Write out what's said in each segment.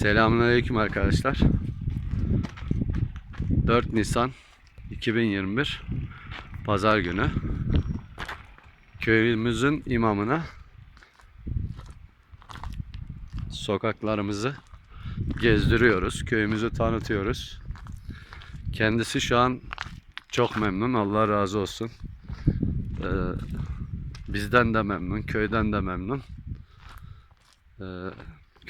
Selamünaleyküm arkadaşlar. 4 Nisan 2021 Pazar günü köyümüzün imamına sokaklarımızı gezdiriyoruz. Köyümüzü tanıtıyoruz. Kendisi şu an çok memnun. Allah razı olsun. Ee, bizden de memnun, köyden de memnun. Ee,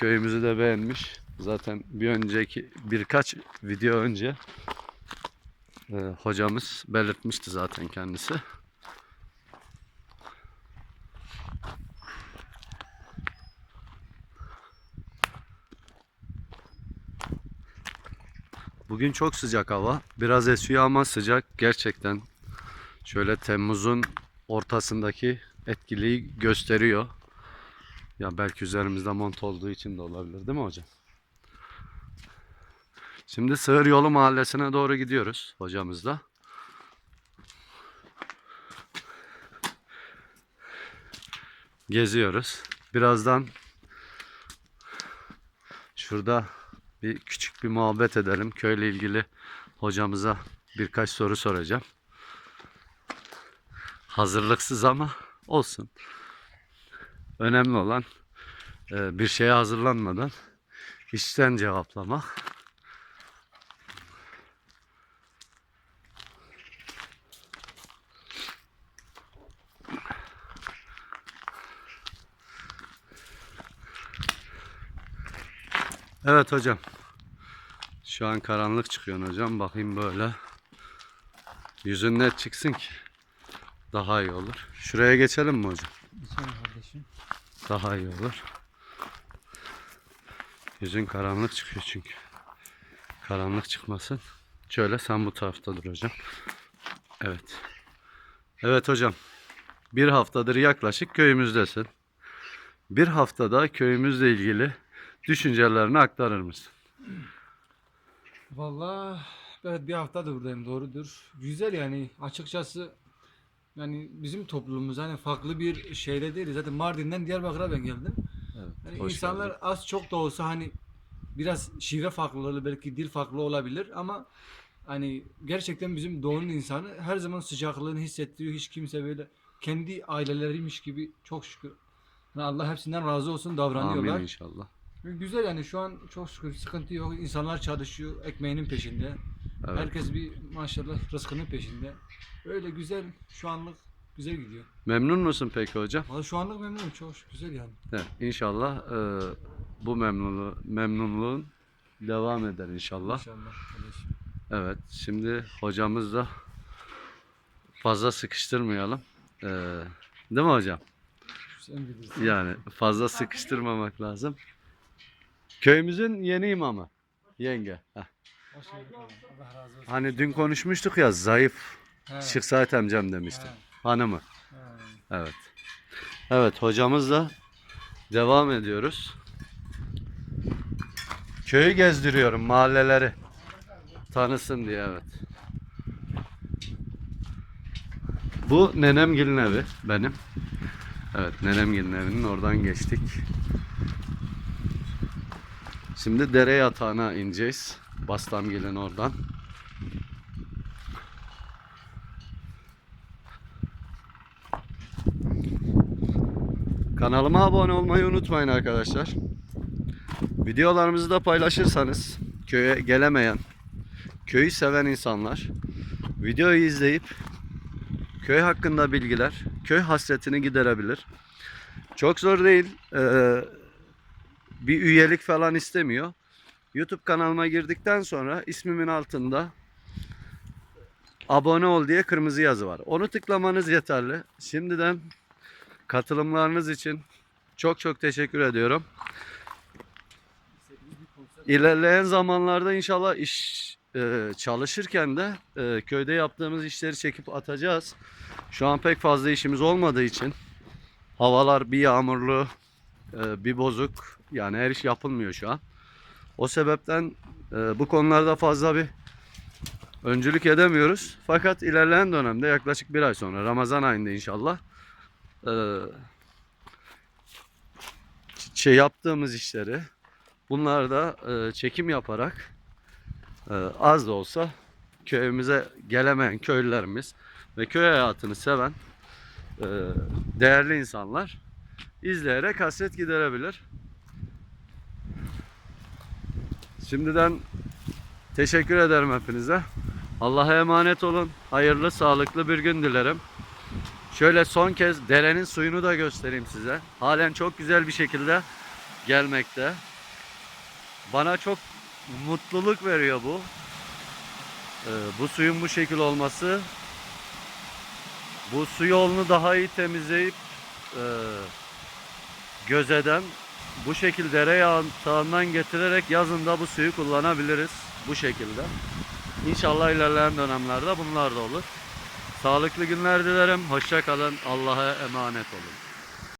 köyümüzü de beğenmiş. Zaten bir önceki birkaç video önce e, hocamız belirtmişti zaten kendisi. Bugün çok sıcak hava. Biraz esiyor ama sıcak gerçekten. Şöyle Temmuz'un ortasındaki etkiliği gösteriyor. Ya belki üzerimizde mont olduğu için de olabilir değil mi hocam? Şimdi Sığır Yolu Mahallesi'ne doğru gidiyoruz hocamızla. Geziyoruz. Birazdan şurada bir küçük bir muhabbet edelim. Köyle ilgili hocamıza birkaç soru soracağım. Hazırlıksız ama olsun. Önemli olan e, bir şeye hazırlanmadan işten cevaplamak. Evet hocam. Şu an karanlık çıkıyor hocam. Bakayım böyle. Yüzün net çıksın ki daha iyi olur. Şuraya geçelim mi hocam? Sen kardeşim. Daha iyi olur. Yüzün karanlık çıkıyor çünkü. Karanlık çıkmasın. Şöyle sen bu tarafta dur hocam. Evet. Evet hocam. Bir haftadır yaklaşık köyümüzdesin. Bir haftada köyümüzle ilgili düşüncelerini aktarır mısın? Vallahi evet bir haftadır buradayım doğrudur. Güzel yani açıkçası yani bizim toplumumuz hani farklı bir şeyde değil. Zaten Mardin'den Diyarbakır'a ben geldim. Evet. Yani hoş insanlar geldin. az çok da olsa hani biraz şive farklılığı belki dil farklı olabilir ama hani gerçekten bizim doğunun insanı her zaman sıcaklığını hissettiriyor. Hiç kimse böyle kendi aileleriymiş gibi çok şükür. Yani Allah hepsinden razı olsun davranıyorlar. Amin inşallah. Güzel yani şu an çok şükür sıkıntı yok. İnsanlar çalışıyor ekmeğinin peşinde. Evet. Herkes bir maşallah rızkının peşinde. Öyle güzel şu anlık güzel gidiyor. Memnun musun peki hocam? Valla şu anlık memnunum çok güzel yani. Evet, inşallah e, bu memnunluğu, memnunluğun devam eder inşallah. İnşallah kardeşim. Evet, şimdi hocamız da fazla sıkıştırmayalım. E, değil mi hocam? Sen bilirsin. Yani fazla sıkıştırmamak lazım. Köyümüzün yeni imamı. Yenge. Heh. Hoş geldin. Allah razı olsun. Hani dün konuşmuştuk ya zayıf He, Şıksayet amcam demiştim. he, Hanımı. he. Evet. Evet hocamızla devam ediyoruz. Köyü gezdiriyorum mahalleleri. Tanısın diye evet. Bu Nenemgil'in evi benim. Evet Nenemgil'in evinin oradan geçtik. Şimdi dere yatağına ineceğiz. Bastamgil'in oradan. Kanalıma abone olmayı unutmayın arkadaşlar. Videolarımızı da paylaşırsanız köye gelemeyen, köyü seven insanlar videoyu izleyip köy hakkında bilgiler, köy hasretini giderebilir. Çok zor değil. Ee, bir üyelik falan istemiyor. YouTube kanalıma girdikten sonra ismimin altında abone ol diye kırmızı yazı var. Onu tıklamanız yeterli. Şimdiden katılımlarınız için çok çok teşekkür ediyorum. İlerleyen zamanlarda inşallah iş e, çalışırken de e, köyde yaptığımız işleri çekip atacağız. Şu an pek fazla işimiz olmadığı için havalar bir yağmurlu, e, bir bozuk. Yani her iş yapılmıyor şu an. O sebepten e, bu konularda fazla bir öncülük edemiyoruz. Fakat ilerleyen dönemde yaklaşık bir ay sonra Ramazan ayında inşallah e, şey yaptığımız işleri Bunlar da e, çekim yaparak e, az da olsa köyümüze gelemeyen köylülerimiz ve köy hayatını seven e, değerli insanlar izleyerek hasret giderebilir. Şimdiden teşekkür ederim hepinize. Allah'a emanet olun. Hayırlı, sağlıklı bir gün dilerim. Şöyle son kez derenin suyunu da göstereyim size. Halen çok güzel bir şekilde gelmekte. Bana çok mutluluk veriyor bu. Ee, bu suyun bu şekil olması bu su yolunu daha iyi temizleyip e, gözeden bu şekilde dere yatağından getirerek yazında bu suyu kullanabiliriz bu şekilde. İnşallah ilerleyen dönemlerde bunlar da olur. Sağlıklı günler dilerim. Hoşça kalın. Allah'a emanet olun.